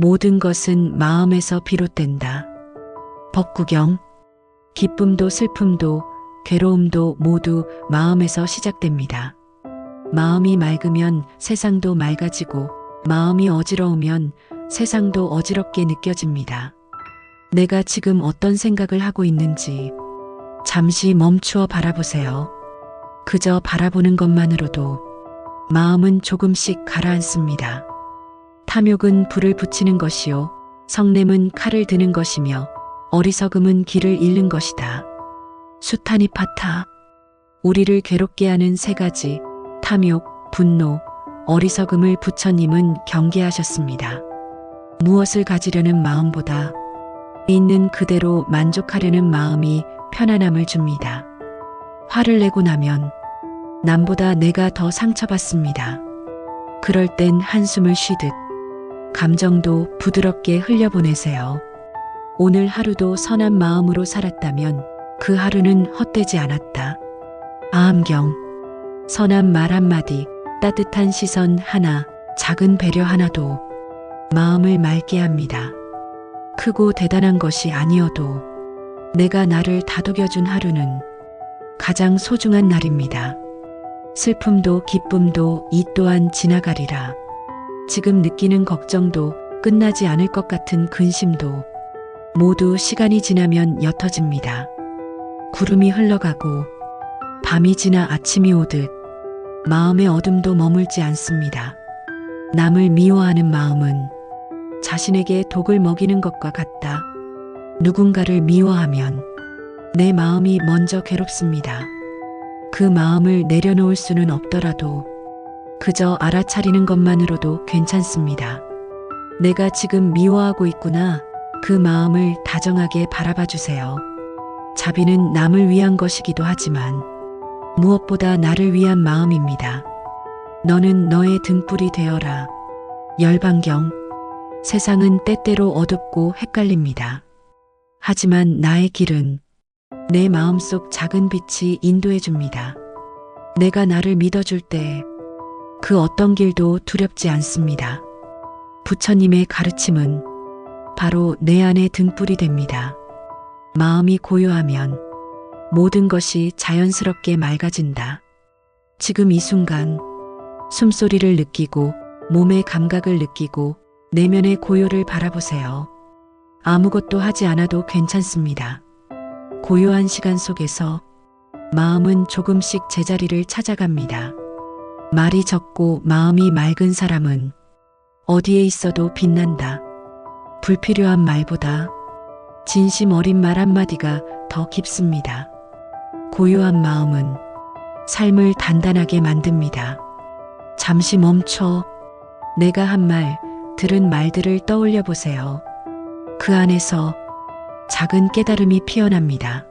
모든 것은 마음에서 비롯된다. 법구경. 기쁨도 슬픔도 괴로움도 모두 마음에서 시작됩니다. 마음이 맑으면 세상도 맑아지고 마음이 어지러우면 세상도 어지럽게 느껴집니다. 내가 지금 어떤 생각을 하고 있는지 잠시 멈추어 바라보세요. 그저 바라보는 것만으로도 마음은 조금씩 가라앉습니다. 탐욕은 불을 붙이는 것이요. 성냄은 칼을 드는 것이며 어리석음은 길을 잃는 것이다. 수타니 파타. 우리를 괴롭게 하는 세 가지 탐욕, 분노, 어리석음을 부처님은 경계하셨습니다. 무엇을 가지려는 마음보다 있는 그대로 만족하려는 마음이 편안함을 줍니다. 화를 내고 나면 남보다 내가 더 상처받습니다. 그럴 땐 한숨을 쉬듯 감정도 부드럽게 흘려보내세요. 오늘 하루도 선한 마음으로 살았다면 그 하루는 헛되지 않았다. 아함경. 선한 말 한마디, 따뜻한 시선 하나, 작은 배려 하나도 마음을 맑게 합니다. 크고 대단한 것이 아니어도 내가 나를 다독여준 하루는 가장 소중한 날입니다. 슬픔도 기쁨도 이 또한 지나가리라. 지금 느끼는 걱정도 끝나지 않을 것 같은 근심도 모두 시간이 지나면 옅어집니다. 구름이 흘러가고 밤이 지나 아침이 오듯 마음의 어둠도 머물지 않습니다. 남을 미워하는 마음은 자신에게 독을 먹이는 것과 같다. 누군가를 미워하면 내 마음이 먼저 괴롭습니다. 그 마음을 내려놓을 수는 없더라도 그저 알아차리는 것만으로도 괜찮습니다. 내가 지금 미워하고 있구나. 그 마음을 다정하게 바라봐 주세요. 자비는 남을 위한 것이기도 하지만 무엇보다 나를 위한 마음입니다. 너는 너의 등불이 되어라. 열반경. 세상은 때때로 어둡고 헷갈립니다. 하지만 나의 길은 내 마음속 작은 빛이 인도해 줍니다. 내가 나를 믿어줄 때 그 어떤 길도 두렵지 않습니다. 부처님의 가르침은 바로 내 안의 등불이 됩니다. 마음이 고요하면 모든 것이 자연스럽게 맑아진다. 지금 이 순간 숨소리를 느끼고 몸의 감각을 느끼고 내면의 고요를 바라보세요. 아무것도 하지 않아도 괜찮습니다. 고요한 시간 속에서 마음은 조금씩 제자리를 찾아갑니다. 말이 적고 마음이 맑은 사람은 어디에 있어도 빛난다. 불필요한 말보다 진심 어린 말 한마디가 더 깊습니다. 고요한 마음은 삶을 단단하게 만듭니다. 잠시 멈춰 내가 한 말, 들은 말들을 떠올려 보세요. 그 안에서 작은 깨달음이 피어납니다.